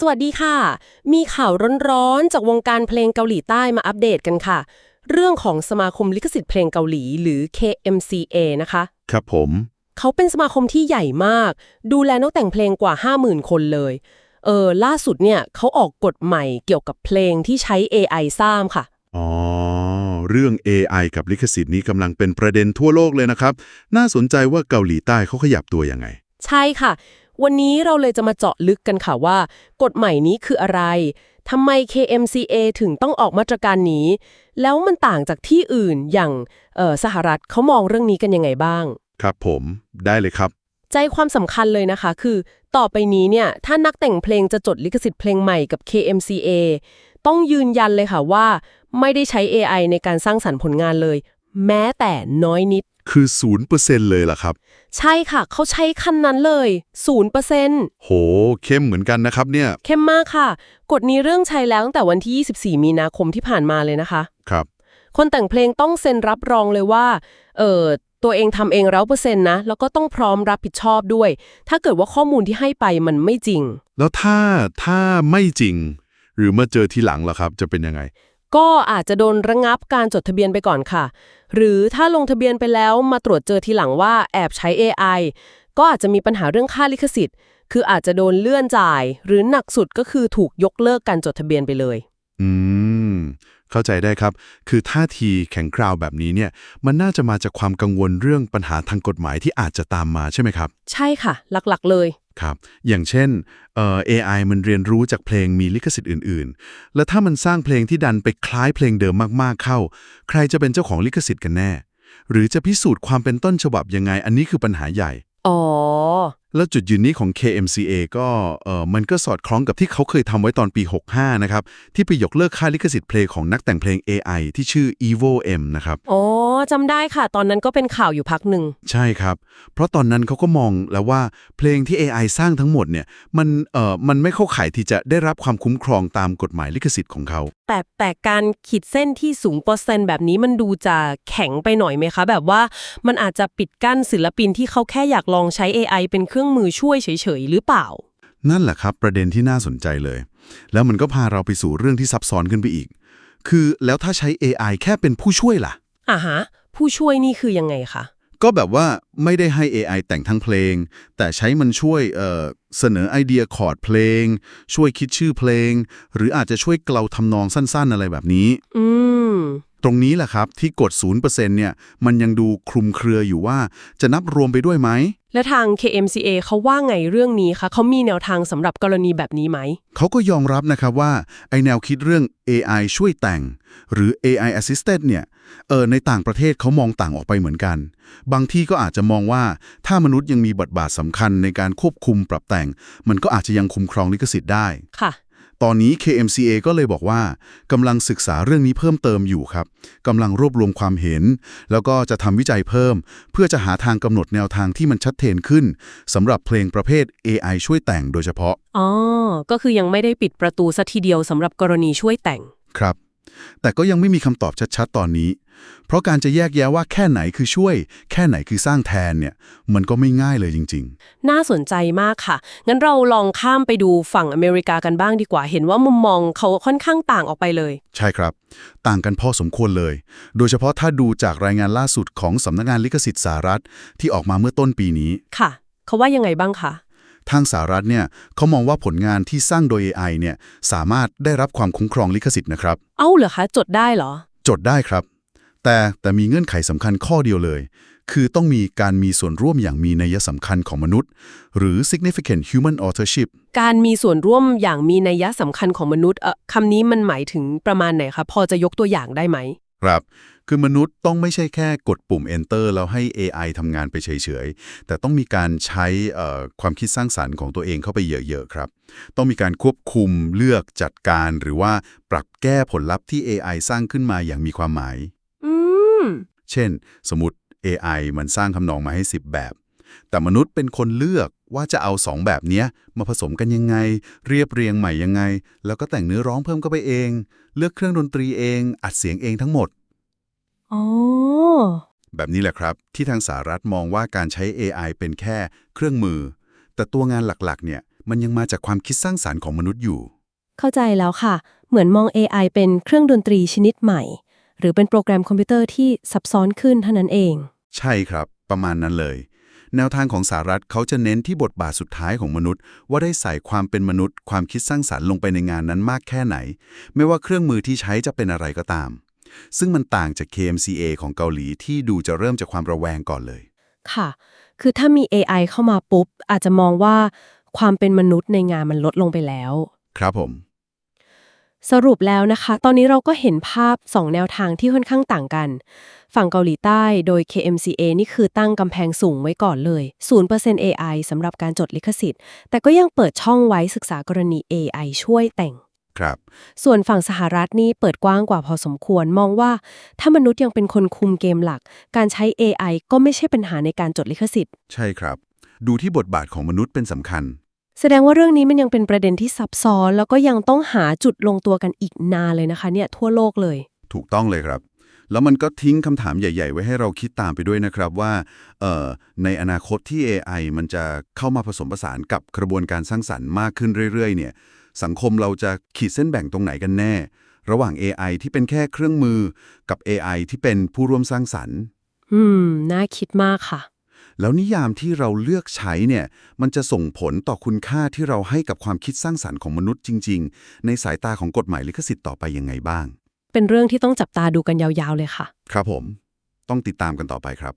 สวัสดีค่ะ มีข่าวร้อนๆ จากวงการเพลงเกาหลีใต้มาอัปเดตกันค่ะ เรื่องของสมาคมลิขสิทธิ์เพลงเกาหลี หรือ KMCA นะคะ ครับผม เขาเป็นสมาคมที่ใหญ่มาก ดูแลนักแต่งเพลงกว่า 50,000 คนเลย เออ ล่าสุดเนี่ยเขาออกกฎใหม่เกี่ยวกับเพลงที่ใช้ AI สร้างค่ะ อ๋อ เรื่อง AI กับลิขสิทธิ์นี้กำลังเป็นประเด็นทั่วโลกเลยนะครับ น่าสนใจว่าเกาหลีใต้เขาขยับตัวยังไง ใช่ค่ะ วันนี้เราเลยจะมาเจาะลึกกันค่ะว่า กฎใหม่นี้คืออะไรทำไม KMCA ถึงต้องออกมาตรการนี้ แล้วมันต่างจากที่อื่นอย่างเอ่อสหรัฐเขามองเรื่องนี้กันยังไงบ้าง ครับผมได้เลยครับ ใจความสำคัญเลยนะคะคือ ต่อไปนี้เนี่ยถ้านักแต่งเพลงจะจดลิขสิทธิ์เพลงใหม่กับ KMCA ต้องยืนยันเลยค่ะว่า ไม่ได้ใช้ AI ในการสร้างสรรค์ผลงานเลย แม้แต่น้อยนิด คือ0%เลยล่ะครับ ใช่ค่ะ เขาใช้คันนั้นเลย0%โห เข้มเหมือนกันนะครับเนี่ย เข้มมากค่ะ กฎนี้เรื่องใช้แล้วตั้งแต่วันที่ 24 มีนาคมที่ผ่านมาเลยนะคะ ครับ คนแต่งเพลงต้องเซ็นรับรองเลยว่า เออตัวเองทำเองร้อเปอร์เซ็นต์นะ แล้วก็ต้องพร้อมรับผิดชอบด้วย ถ้าเกิดว่าข้อมูลที่ให้ไปมันไม่จริง แล้วถ้าถ้าไม่จริง หรือมาเจอทีหลังล่ะครับ จะเป็นยังไง ก็อาจจะโดนระงับการจดทะเบียนไปก่อนค่ะ หรือถ้าลงทะเบียนไปแล้วมาตรวจเจอทีหลังว่าแอบใช้ AI ก็อาจจะมีปัญหาเรื่องค่าลิขสิทธิ์ คืออาจจะโดนเลื่อนจ่าย หรือหนักสุดก็คือถูกยกเลิกการจดทะเบียนไปเลย อืม เข้าใจได้ครับ คือท่าทีแข็งกร้าวแบบนี้เนี่ย มันน่าจะมาจากความกังวลเรื่องปัญหาทางกฎหมายที่อาจจะตามมาใช่ไหมครับ ใช่ค่ะ หลักๆเลย ครับ อย่างเช่นเอ่อ AI มันเรียนรู้จากเพลงมีลิขสิทธิ์อื่น ๆ แล้วถ้ามันสร้างเพลงที่ดันไปคล้ายเพลงเดิมมากๆเข้า ใครจะเป็นเจ้าของลิขสิทธิ์กันแน่ หรือจะพิสูจน์ความเป็นต้นฉบับยังไง อันนี้คือปัญหาใหญ่ อ๋อ แล้วจุดยืนนี้ของ KMCA ก็เออมันก็สอดคล้องกับที่เขาเคยทำไว้ตอนปี 65 นะครับ ที่ไปยกเลิกค่าลิขสิทธิ์เพลงของนักแต่งเพลง AI ที่ชื่อ Evo M นะครับ อ๋อ จำได้ค่ะ ตอนนั้นก็เป็นข่าวอยู่พักหนึ่ง ใช่ครับ เพราะตอนนั้นเขาก็มองแล้วว่าเพลงที่ AI สร้างทั้งหมดเนี่ยมันเอ่อมันไม่เข้าข่ายที่จะได้รับความคุ้มครองตามกฎหมายลิขสิทธิ์ของเขา แต่แต่การขีดเส้นที่สูงเปอร์เซ็นต์แบบนี้มันดูจะแข็งไปหน่อยไหมคะ แบบว่ามันอาจจะปิดกั้นศิลปินที่เขาแค่อยากลองใช้ AI เป็นเครื่องมือช่วยเฉยๆหรือเปล่า นั่นแหละครับ ประเด็นที่น่าสนใจเลย แล้วมันก็พาเราไปสู่เรื่องที่ซับซ้อนขึ้นไปอีก คือแล้วถ้าใช้ AI แค่เป็นผู้ช่วยล่ะ อ่าฮะ ผู้ช่วยนี่คือยังไงคะ ก็แบบว่าไม่ได้ให้ AI แต่งทั้งเพลง แต่ใช้มันช่วยเอ่อเสนอไอเดียคอร์ดเพลง ช่วยคิดชื่อเพลง หรืออาจจะช่วยเกลาทำนองสั้นๆ อะไรแบบนี้ อืม ตรงนี้แหละครับที่กด 0%เนี่ยมันยังดูคลุมเครืออยู่ว่าจะนับรวมไปด้วยไหม และทาง KMCA เขาว่าไงเรื่องนี้คะเขามีแนวทางสำหรับกรณีแบบนี้ไหม เขาก็ยอมรับนะครับว่าไอแนวคิดเรื่อง AI ช่วยแต่ง หรือ AI assisted เนี่ยเออในต่างประเทศเขามองต่างออกไปเหมือนกัน บางที่ก็อาจจะมองว่าถ้ามนุษย์ยังมีบทบาทสำคัญในการควบคุมปรับแต่ง มันก็อาจจะยังคุ้มครองลิขสิทธิ์ได้ค่ะ ตอนนี้ KMCA ก็เลยบอกว่ากำลังศึกษาเรื่องนี้เพิ่มเติมอยู่ครับกำลังรวบรวมความเห็น แล้วก็จะทำวิจัยเพิ่ม เพื่อจะหาทางกำหนดแนวทางที่มันชัดเจนขึ้นสำหรับเพลงประเภท AI ช่วยแต่งโดยเฉพาะอ๋อก็คือยังไม่ได้ปิดประตูซะทีเดียวสำหรับกรณีช่วยแต่งครับ แต่ก็ยังไม่มีคำตอบชัดๆ ตอนนี้ เพราะการจะแยกแยะว่าแค่ไหนคือช่วย แค่ไหนคือสร้างแทนเนี่ย มันก็ไม่ง่ายเลยจริงน่าสนใจมากค่ะ งั้นเราลองข้ามไปดูฝั่งอเมริกากันบ้างดีกว่า เห็นว่ามุมมองเขาค่อนข้างต่างออกไปเลยๆใช่ครับ ต่างกันพอสมควรเลย โดยเฉพาะถ้าดูจากรายงานล่าสุดของสำนักงานลิขสิทธิ์สหรัฐที่ออกมาเมื่อต้นปีนี้ ค่ะ เขาว่ายังไงบ้างคะ ทางสหรัฐเนี่ยเขามองว่าผลงานที่สร้างโดย AI เนี่ยสามารถได้รับความคุ้มครองลิขสิทธิ์นะครับ เอ้าเหรอคะ จดได้เหรอ จดได้ครับ แต่แต่มีเงื่อนไขสำคัญข้อเดียวเลย คือต้องมีการมีส่วนร่วมอย่างมีนัยสำคัญของมนุษย์ หรือ significant human authorship การมีส่วนร่วมอย่างมีนัยสำคัญของมนุษย์เอ่อคำนี้มันหมายถึงประมาณไหนคะพอจะยกตัวอย่างได้ไหม ครับ คือมนุษย์ต้องไม่ใช่แค่กดปุ่ม enter แล้วให้ AI ทำงานไปเฉยๆ แต่ต้องมีการใช้เอ่อความคิดสร้างสรรค์ของตัวเองเข้าไปเยอะๆ ครับ ต้องมีการควบคุมเลือกจัดการหรือว่าปรับแก้ผลลัพธ์ที่ AI สร้างขึ้นมาอย่างมีความหมายอืมเช่น สมมติ AI มันสร้างคำนองมาให้ 10 แบบ แต่มนุษย์เป็นคนเลือกว่าจะเอา2แบบเนี้ยมาผสมกันยังไง เรียบเรียงใหม่ยังไง แล้วก็แต่งเนื้อร้องเพิ่มเข้าไปเอง เลือกเครื่องดนตรีเอง อัดเสียงเองทั้งหมดอ๋อแบบนี้แหละครับ ที่ทางสหรัฐมองว่าการใช้ AI เป็นแค่เครื่องมือ แต่ตัวงานหลักๆ เนี่ยมันยังมาจากความคิดสร้างสารรค์ของมนุษย์อยู่ เข้าใจแล้วค่ะ เหมือนมอง AI เป็นเครื่องดนตรีชนิดใหม่ หรือเป็นโปรแกรมคอมพิวเตอร์ที่ซับซ้อนขึ้นเท่านั้นเอง ใช่ครับ ประมาณนั้นเลย แนวทางของสหรัฐเขาจะเน้นที่บทบาทสุดท้ายของมนุษย์ ว่าได้ใส่ความเป็นมนุษย์ ความคิดสร้างสรรค์ลงไปในงานนั้นมากแค่ไหน ไม่ว่าเครื่องมือที่ใช้จะเป็นอะไรก็ตาม ซึ่งมันต่างจาก KMCA ของเกาหลีที่ดูจะเริ่มจากความระแวงก่อนเลย ค่ะ คือถ้ามี AI เข้ามาปุ๊บ อาจจะมองว่าความเป็นมนุษย์ในงานมันลดลงไปแล้ว ครับผม สรุปแล้วนะคะ ตอนนี้เราก็เห็นภาพ 2 แนวทางที่ค่อนข้างต่างกัน ฝั่งเกาหลีใต้โดย KMCA นี่คือตั้งกำแพงสูงไว้ก่อนเลย 0% AI สำหรับการจดลิขสิทธิ์ แต่ก็ยังเปิดช่องไว้ศึกษากรณี AI ช่วยแต่งครับ ส่วนฝั่งสหรัฐนี่เปิดกว้างกว่าพอสมควรมองว่า ถ้ามนุษย์ยังเป็นคนคุมเกมหลัก การใช้ AI ก็ไม่ใช่ปัญหาในการจดลิขสิทธิ์ ใช่ครับ ดูที่บทบาทของมนุษย์เป็นสำคัญ แสดงว่าเรื่องนี้มันยังเป็นประเด็นที่ซับซ้อน แล้วก็ยังต้องหาจุดลงตัวกันอีกนานเลยนะคะเนี่ยทั่วโลกเลย ถูกต้องเลยครับ แล้วมันก็ทิ้งคำถามใหญ่ ๆ ไว้ให้เราคิดตามไปด้วยนะครับว่าเอ่อในอนาคตที่ AI มันจะเข้ามาผสมผสานกับกระบวนการสร้างสรรค์มากขึ้นเรื่อยๆ เนี่ย สังคมเราจะขีดเส้นแบ่งตรงไหนกันแน่ ระหว่าง AI ที่เป็นแค่เครื่องมือกับ AI ที่เป็นผู้ร่วมสร้างสรรค์ อืม น่าคิดมากค่ะ แล้วนิยามที่เราเลือกใช้เนี่ยมันจะส่งผลต่อคุณค่าที่เราให้กับความคิดสร้างสรรค์ของมนุษย์จริง ๆ ในสายตาของกฎหมายลิขสิทธิ์ต่อไปยังไงบ้าง เป็นเรื่องที่ต้องจับตาดูกันยาวๆเลยค่ะ ครับผม ต้องติดตามกันต่อไปครับ